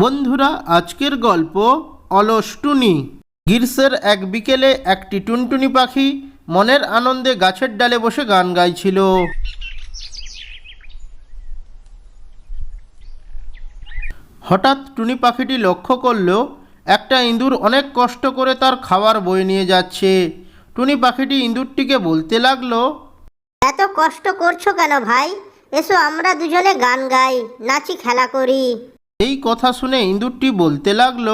বন্ধুরা, আজকের গল্প অলস টুনি গ্রীষ্মের এক বিকেলে একটি টুনটুনি পাখি মনের আনন্দে গাছের ডালে বসে গান গাইছিল। হঠাৎ টুনি পাখিটি লক্ষ্য করল, একটা ইঁদুর অনেক কষ্ট করে তার খাবার বয়ে নিয়ে যাচ্ছে। টুনি পাখিটি ইঁদুরটিকে বলতে লাগল, এত কষ্ট করছ কেন ভাই? এসো আমরা দুজনে গান গাই, নাচি, খেলা করি। এই কথা শুনে ইঁদুরটি বলতে লাগল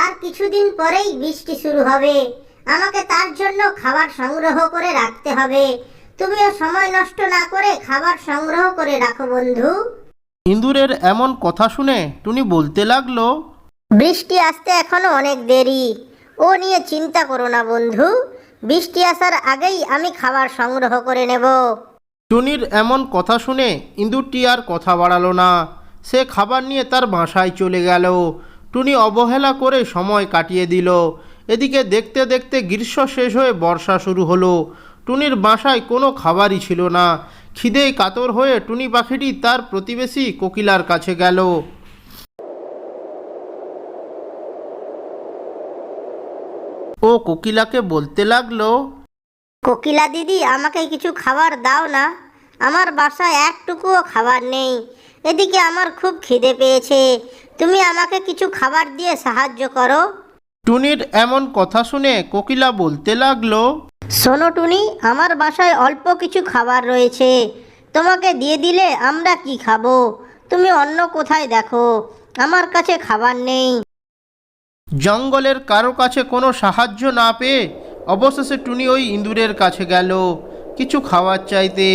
আর কিছুদিন পরেই বৃষ্টি শুরু হবে। আমাকে তার জন্য খাবার সংগ্রহ করে রাখতে হবে। তুমিও সময় নষ্ট না করে খাবার সংগ্রহ করে রাখো বন্ধু। ইঁদুরের এমন কথা শুনে টুনি বলতে লাগল বৃষ্টি আসতে এখনও অনেক দেরি। ও নিয়ে চিন্তা করো না বন্ধু। বৃষ্টি আসার আগেই আমি খাবার সংগ্রহ করে নেব। টুনির এমন কথা শুনে ইঁদুরটি আর কথা বাড়ালো না। সে খাবার নিয়ে তার বাসায় চলে গেল। টুনি অবহেলা করে সময় কাটিয়ে দিল। এদিকে দেখতে দেখতে গ্রীষ্ম শেষ হয়ে বর্ষা শুরু হলো। টুনির বাসায় কোনো খাবারই ছিল না। খিদেই কাতর হয়ে টুনি পাখিটি তার প্রতিবেশী কোকিলার কাছে গেল। ও কোকিলাকে বলতে লাগল, কোকিলা দিদি, আমাকে কিছু খাবার দাও না। আমার বাসায় একটুকুও খাবার নেই। এদিকে আমার খুব খিদে পেয়েছে। তুমি আমাকে কিছু খাবার দিয়ে সাহায্য করো। টুনির এমন কথা শুনে কোকিলা বলতে লাগল শোনো টুনি আমার বাসায় অল্প কিছু খাবার রয়েছে। তোমাকে দিয়ে দিলে আমরা কি খাব? তুমি অন্য কোথায় দেখো। আমার কাছে খাবার নেই। জঙ্গলের কারও কাছে কোনো সাহায্য না পেয়ে অবশেষে টুনি ওই ইঁদুরের কাছে গেল। কিছু খাবার চাইতে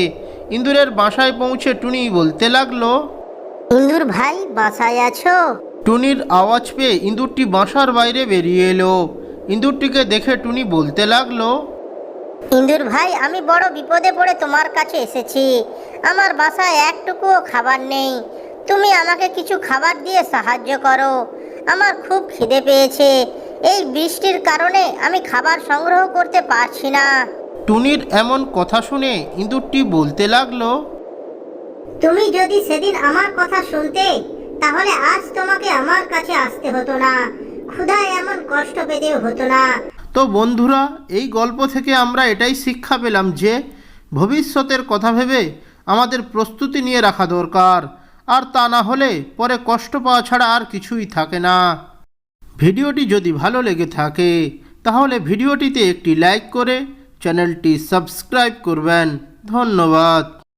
ইঁদুরের বাসায় পৌঁছে টুনি বলতে লাগল ইন্দুর ভাই বাসায় আছো? টুনির আওয়াজ পেয়ে ইঁদুরটি বাসার বাইরে বেরিয়ে এলো। ইঁদুরটিকে দেখে টুনি বলতে লাগল ইন্দুর ভাই আমি বড় বিপদে পড়ে তোমার কাছে এসেছি। আমার বাসায় একটুকুও খাবার নেই। তুমি আমাকে কিছু খাবার দিয়ে সাহায্য করো। আমার খুব খিদে পেয়েছে। এই বৃষ্টির কারণে আমি খাবার সংগ্রহ করতে পারছি না। টুনির এমন কথা শুনে ইঁদুরটি বলতে লাগল তুমি যদি সেদিন আমার কথা শুনতে, তাহলে আজ তোমাকে আমার কাছে আসতে হতো না। ক্ষুধায় এমন কষ্ট পেতেও হতো না। তো বন্ধুরা, এই গল্প থেকে আমরা এটাই শিক্ষা পেলাম যে, ভবিষ্যতের কথা ভেবে আমাদের প্রস্তুতি নিয়ে রাখা দরকার। আর তা না হলে পরে কষ্ট পাওয়া ছাড়া আর কিছুই থাকে না। ভিডিওটি যদি ভালো লেগে থাকে, তাহলে ভিডিওটিতে একটি লাইক করে চ্যানেলটি সাবস্ক্রাইব করবেন। ধন্যবাদ।